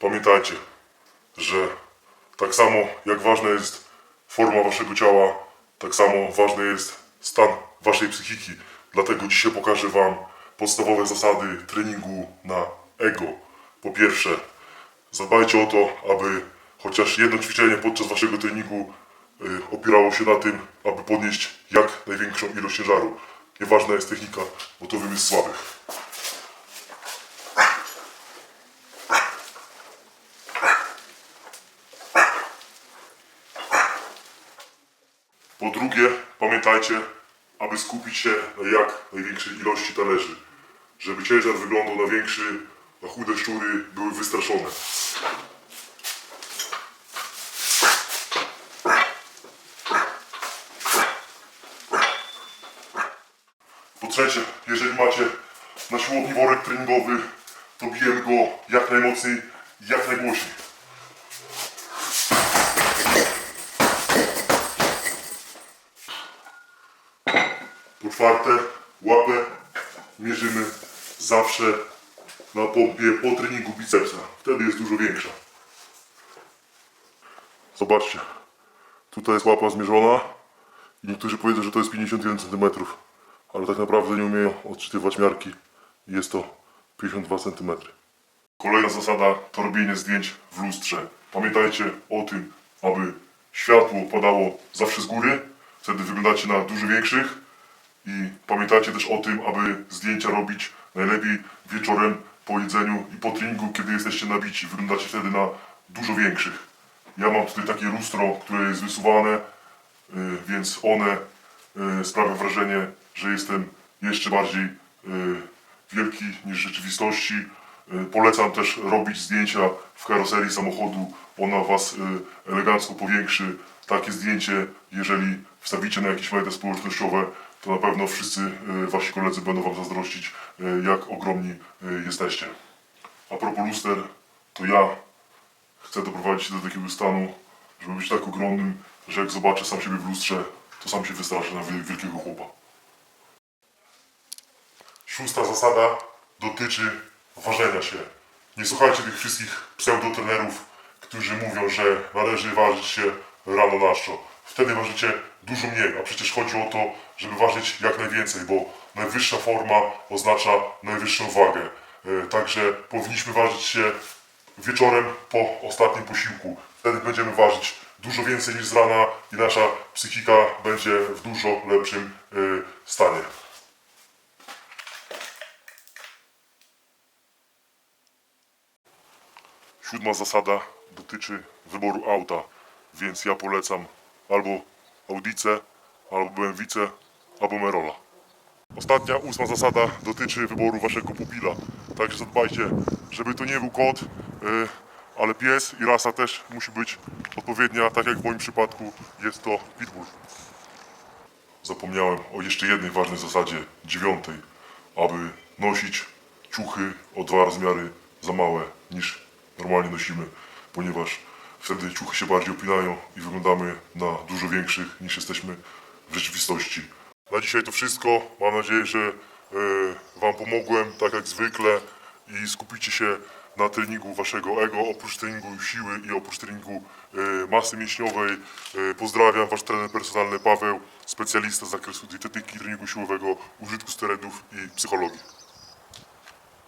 pamiętajcie, że tak samo jak ważna jest forma waszego ciała, tak samo ważny jest stan waszej psychiki. Dlatego dzisiaj pokażę wam podstawowe zasady treningu na ego. Po pierwsze, zadbajcie o to, aby chociaż jedno ćwiczenie podczas waszego treningu y, opierało się na tym, aby podnieść jak największą ilość ciężaru. Nieważna jest technika, bo to wymysł słabych. Po drugie, pamiętajcie, aby skupić się na jak największej ilości talerzy, żeby ciężar wyglądał na większy, a chude szczury były wystraszone. Po trzecie, jeżeli macie na siłowni worek treningowy, to bijemy go jak najmocniej jak najgłośniej. Po czwarte, łapę mierzymy zawsze na pompie po treningu bicepsa. Wtedy jest dużo większa. Zobaczcie, tutaj jest łapa zmierzona i niektórzy powiedzą, że to jest 51 cm, ale tak naprawdę nie umieją odczytywać miarki jest to 52 cm. Kolejna zasada to robienie zdjęć w lustrze. Pamiętajcie o tym, aby światło padało zawsze z góry, wtedy wyglądacie na dużo większych i pamiętajcie też o tym, aby zdjęcia robić najlepiej wieczorem po jedzeniu i po treningu, kiedy jesteście nabici. Wyglądacie wtedy na dużo większych. Ja mam tutaj takie lustro, które jest wysuwane, y, więc one y, sprawia wrażenie, że jestem jeszcze bardziej y, wielki niż w rzeczywistości. Polecam też robić zdjęcia w karoserii samochodu. Ona Was elegancko powiększy. Takie zdjęcie, jeżeli wstawicie na jakieś media społecznościowe, to na pewno wszyscy y, Wasi koledzy będą Wam zazdrościć, y, jak ogromni y, jesteście. A propos luster, to ja chcę doprowadzić do takiego stanu, żeby być tak ogromnym, że jak zobaczę sam siebie w lustrze, to sam się wystraszę na wiel- wielkiego chłopa. Szósta zasada dotyczy ważenia się. Nie słuchajcie tych wszystkich pseudotrenerów, którzy mówią, że należy ważyć się rano na szczo. Wtedy ważycie dużo mniej, a przecież chodzi o to, żeby ważyć jak najwięcej, bo najwyższa forma oznacza najwyższą wagę. E, Także powinniśmy ważyć się wieczorem po ostatnim posiłku. Wtedy będziemy ważyć dużo więcej niż z rana i nasza psychika będzie w dużo lepszym e, stanie. Siódma zasada dotyczy wyboru auta, więc ja polecam albo Audice, albo BMWice, albo Merola. Ostatnia, ósma zasada dotyczy wyboru waszego pupila. Także zadbajcie, żeby to nie był kot, yy, ale pies i rasa też musi być odpowiednia, tak jak w moim przypadku jest to pitbull. Zapomniałem o jeszcze jednej ważnej zasadzie, dziewiątej, aby nosić ciuchy o dwa rozmiary za małe niż normalnie nosimy, ponieważ wtedy ciuchy się bardziej opinają i wyglądamy na dużo większych niż jesteśmy w rzeczywistości. Na dzisiaj to wszystko. Mam nadzieję, że e, Wam pomogłem, tak jak zwykle i skupicie się na treningu Waszego ego, oprócz treningu siły i oprócz treningu e, masy mięśniowej. E, pozdrawiam, Wasz trener personalny Paweł, specjalista z zakresu dietetyki, treningu siłowego, użytku sterydów i psychologii.